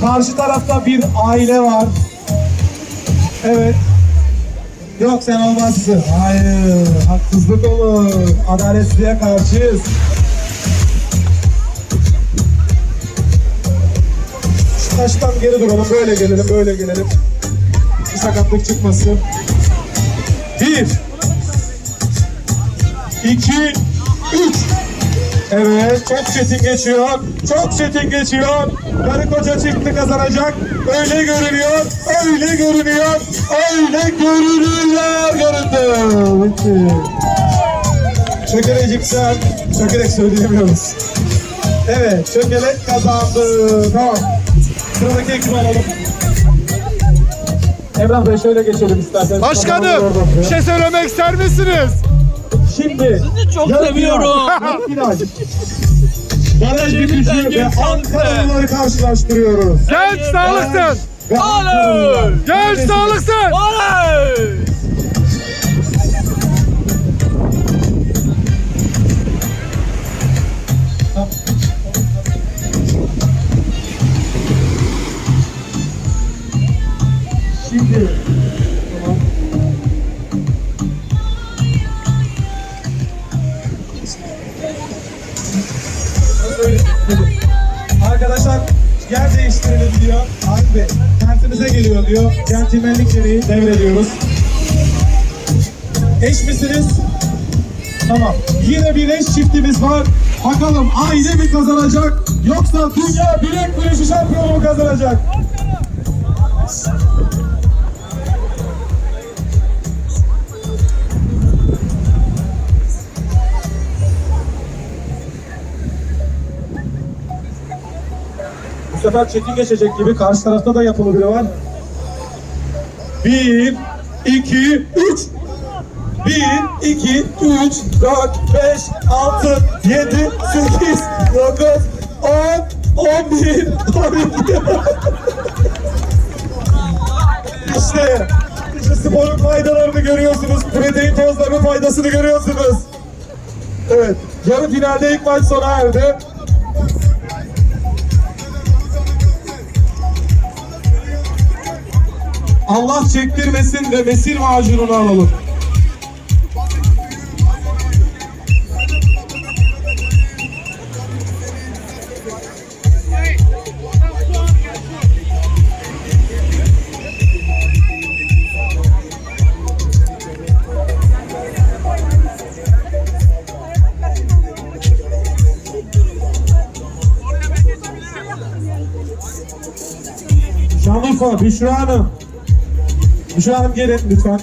Karşı tarafta bir aile var. Evet. Yok sen olmazsın. Hayır. Haksızlık olur. Adaletsizliğe karşıyız. Şu taştan geri duralım. Böyle gelelim. Böyle gelelim. Bir sakatlık çıkmasın. Bir. iki, Üç. Evet, çok çetin geçiyor. Çok çetin geçiyor. Karı koca çıktı kazanacak. Öyle görünüyor. Öyle görünüyor. Öyle görünüyor. Göründü. Bitti. Çökelecik sen. Çökelek söyleyemiyoruz. Evet, çökelek kazandı. Tamam. Sıradaki ekibi alalım. Emrah Bey şöyle geçelim isterseniz. Başkanım bir şey söylemek ister misiniz? Şimdi Sizi çok seviyorum. Final. Baraj bitişi ve Ankaralıları karşılaştırıyoruz. Genç sağlıksın. Ankaralılar. Genç sağlıksın. Oley! Gereği devrediyoruz. Eş misiniz? Tamam. Yine bir eş çiftimiz var. Bakalım aile mi kazanacak yoksa dünya bilek güreşi şampiyonu mu kazanacak? Bu sefer çetin geçecek gibi karşı tarafta da yapılı biri var. Bir, iki, üç. Bir, iki, üç, dört, beş, altı, yedi, sekiz, dokuz, on, on bir, on iki. İşte, işte sporun faydalarını görüyorsunuz. Protein tozlarının faydasını görüyorsunuz. Evet, yarı finalde ilk maç sona erdi. Allah çektirmesin ve mesir macununu alalım. Şanlıurfa, Büşra Hanım. Büşra Hanım gelin lütfen.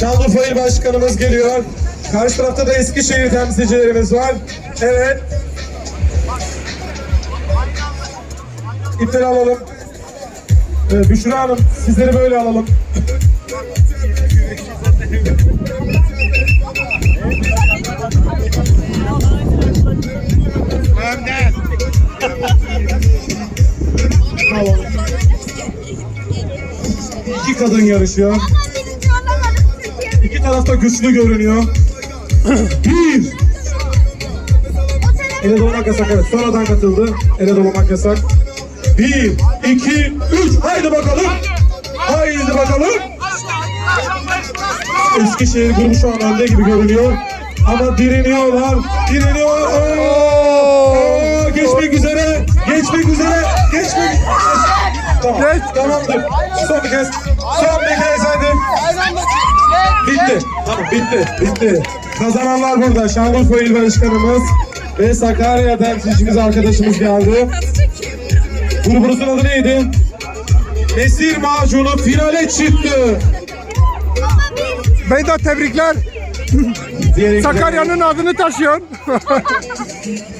Şanlıurfa İl Başkanımız geliyor. Karşı tarafta da Eskişehir temsilcilerimiz var. Evet. İpleri alalım. Ee, Büşra Hanım sizleri böyle alalım. Alalım. Kadın yarışıyor. İki tarafta güçlü görünüyor. Bir. Ele dolamak yasak evet. Sonradan katıldı. Ele dolamak yasak. Bir, iki, üç. Haydi bakalım. Haydi bakalım. Eskişehir grubu şu an önde gibi görünüyor. Ama direniyorlar. Direniyor. Oo! Oo! Geçmek üzere. Geçmek üzere. Geçmek Tamam. Geç. Tamamdır. Son bir kez. Son bir kez hadi. Bitti. Tamam bitti. Bitti. Kazananlar burada. Şanlıurfa İl Başkanımız ve Sakarya temsilcimiz arkadaşımız geldi. Grubunuzun adı neydi? Mesir macunu finale çıktı. Beyda tebrikler. Sakarya'nın adını taşıyorsun.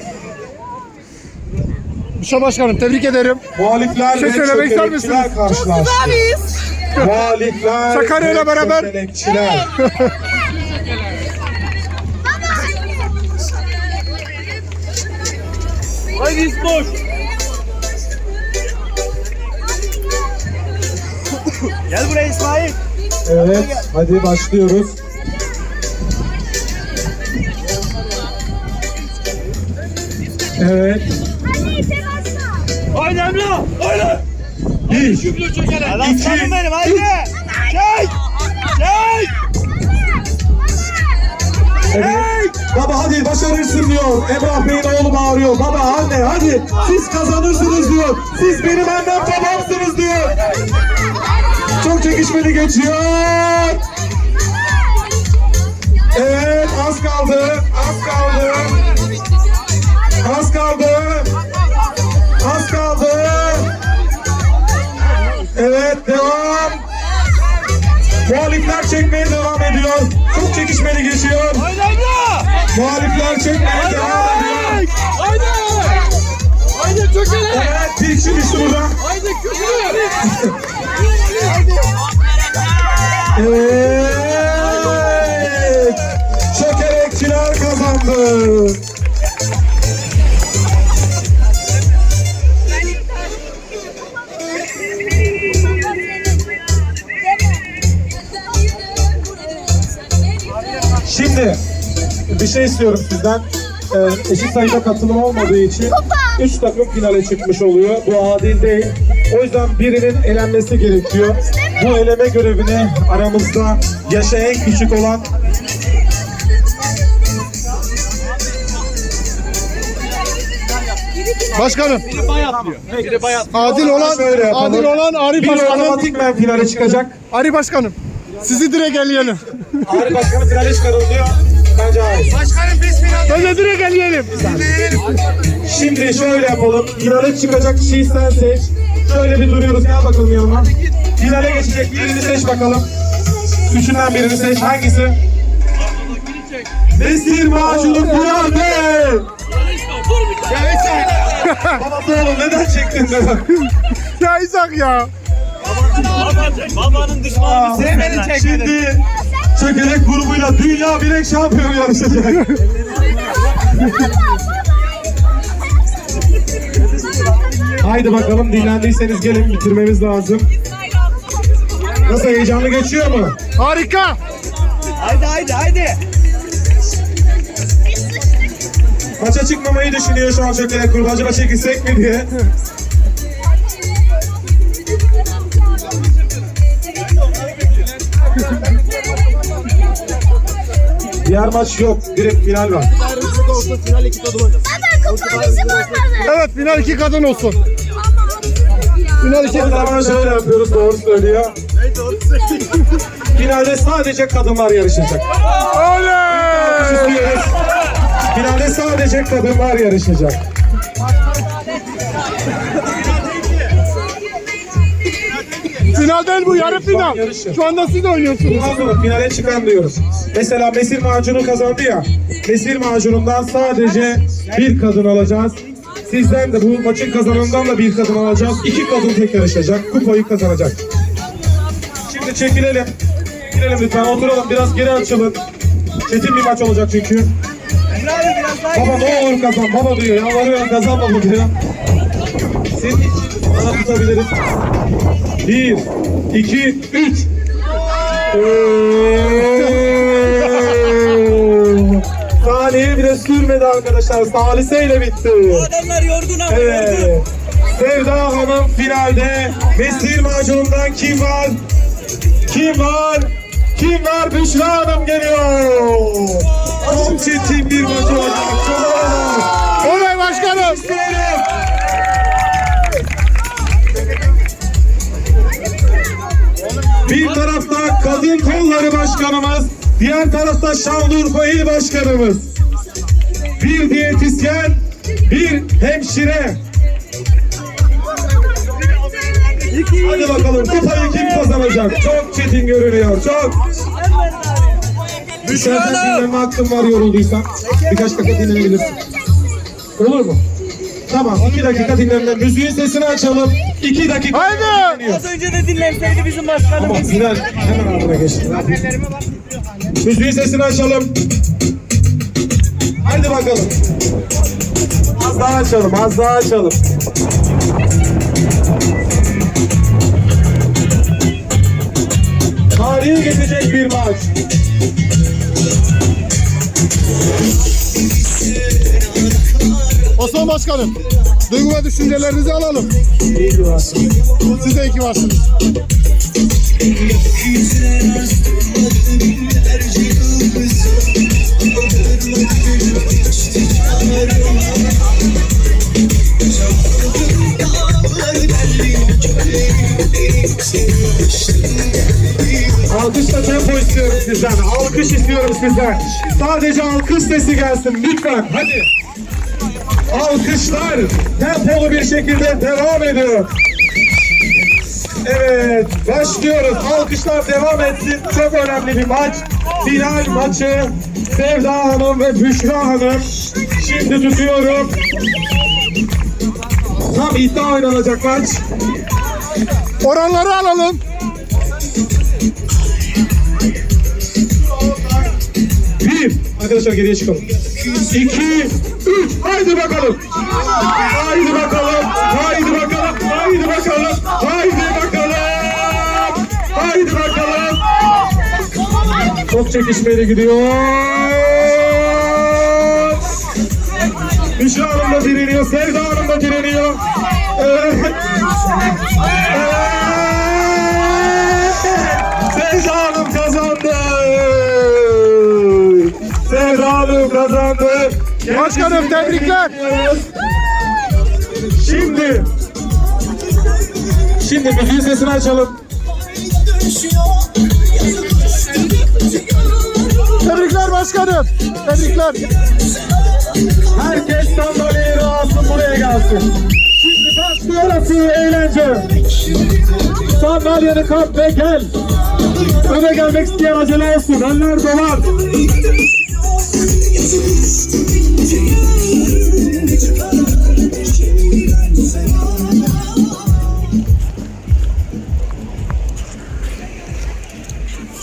Büşra Başkanım tebrik ederim. Muhalifler şey ve söylemek ister misiniz? karşılaştı. Abiyiz. Muhalifler Sakarya'yla ve beraber- çökelekçiler. Haydi İsmoş! Gel buraya İsmail. Evet, hadi başlıyoruz. Evet, Haydi Emrah. Haydi. Bir, İki. aslanım benim haydi. Çek. Çek. Evet. Baba hadi başarırsın diyor. Emrah Bey'in oğlu bağırıyor. Baba anne hadi siz kazanırsınız diyor. Siz benim annem babamsınız diyor. Çok çekişmeli geçiyor. Evet az kaldı. Az kaldı. Az kaldı. Çekmeye devam ediyor. Çok çekişmeli geçiyor. Muhalifler çekmeye devam ediyor. Haydi. Haydi çökene. Evet bir kişi düştü burada. Haydi köşeye. Evet. İstiyorum sizden. Ee, eşit sayıda katılım olmadığı için 3 takım finale çıkmış oluyor. Bu adil değil. O yüzden birinin elenmesi gerekiyor. Bu eleme görevini aramızda yaşa en küçük olan Başkanım. Biri bayat. Adil olan, Şöyle yapalım. adil olan Ari bir Başkanım. otomatikmen finale çıkacak. Ari Başkanım. Sizi direkt eleyelim. Ağrı Başkanı finale çıkarılıyor. Bence hayır. Bence direkt eleyelim. Şimdi şöyle yapalım. Finale çıkacak kişiyi sen seç. Şöyle bir duruyoruz. Gel bakalım yanıma. Finale geçecek birini seç bakalım. Üçünden birini seç. Hangisi? Mesir Macunu finalde. Babası oğlum neden çektin neden? Ya İshak ya. Babanın düşmanı çekmedi. Şimdi çökelek grubuyla dünya bilek şampiyonu yarışacak. Haydi bakalım dinlendiyseniz gelin bitirmemiz lazım. Nasıl heyecanlı geçiyor mu? Harika. Haydi haydi haydi. Maça çıkmamayı düşünüyor şu an çökelek grubu. Acaba çekilsek mi diye. Diğer maç yok. Direkt final var. Baba kupamızı bozmadın. Evet final iki kadın olsun. Final iki O zaman şöyle yapıyoruz doğru söylüyor. Finalde sadece kadınlar yarışacak. Oley. Finalde sadece kadınlar yarışacak. Final değil bu yarı final. Şu anda siz oynuyorsunuz. Finale çıkan diyoruz. Mesela mesir macunu kazandı ya. Mesir macunundan sadece bir kadın alacağız. Sizden de bu maçın kazananından da bir kadın alacağız. İki kadın tek yarışacak. Kupayı kazanacak. Şimdi çekilelim. Girelim lütfen. Oturalım. Biraz geri açılın. Çetin bir maç olacak çünkü. Baba ne olur kazan. Baba diyor. Yalvarıyor kazan baba diyor. Senin için sana tutabiliriz. Bir, iki, üç. Oo. Saniye bile sürmedi arkadaşlar. Saliseyle bitti. adamlar yorgun ama yorgun. Evet. Sevda Hanım finalde Mesir macunundan kim var? Kim var? Kim var? Büşra Hanım geliyor. Çok çetin bir maç olacak. Çok zor. Oley başkanım. İsteyelim. Bir tarafta kadın kolları başkanımız, diğer tarafta Şanlıurfa il başkanımız. Bir diyetisyen, bir hemşire. Hadi bakalım kupayı kim kazanacak? Çok çetin görünüyor, çok. İstersen dinlenme hakkın var yorulduysan. Birkaç dakika dinlenebilirsin. Olur mu? Tamam, iki dakika dinlenme. Müziğin sesini açalım. İki dakika Haydi. dinleniyor. Az önce de dinlenseydi bizim Tamam, başkanımız. Bilal hemen ardına geç. Müziğin sesini açalım. Haydi bakalım. Az daha açalım, az daha açalım. Tarihi geçecek bir maç. Osman Başkanım, duygu ve düşüncelerinizi alalım. Siz de iki varsınız. Alkışla tempo istiyorum sizden. Alkış istiyorum sizden. Sadece alkış sesi gelsin lütfen. Hadi. Alkışlar tempolu bir şekilde devam ediyor. Evet, başlıyoruz. Alkışlar devam etsin. Çok önemli bir maç. Final maçı Sevda Hanım ve Büşra Hanım. Şimdi tutuyorum. Tam iddia oynanacak maç. Oranları alalım. Bir. Arkadaşlar geriye çıkalım. İki. Üç. Haydi bakalım. Haydi bakalım. Çok çekişmeli gidiyor. Büşra Hanım da direniyor. Sevda Hanım da direniyor. Evet. Sevda Hanım kazandı. Sevda Hanım kazandı. Başkanım, tebrikler. Şimdi Şimdi müziğin sesini açalım. Tebrikler başkanım. Tebrikler. Herkes sandalyeyi rahatsın buraya gelsin. Şimdi başlıyor asıl eğlence. Sandalyeni kap ve gel. Öne gelmek isteyen acele olsun. Eller dolar.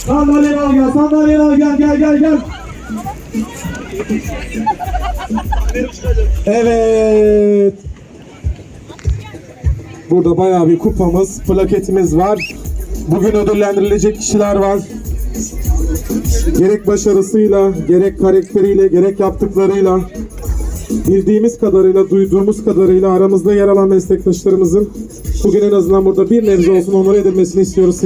Sandalyeni al gel, sandalyeni al gel, gel, gel, gel. Evet. Burada bayağı bir kupamız, plaketimiz var. Bugün ödüllendirilecek kişiler var. Gerek başarısıyla, gerek karakteriyle, gerek yaptıklarıyla bildiğimiz kadarıyla, duyduğumuz kadarıyla aramızda yer alan meslektaşlarımızın bugün en azından burada bir nebze olsun onur edilmesini istiyoruz.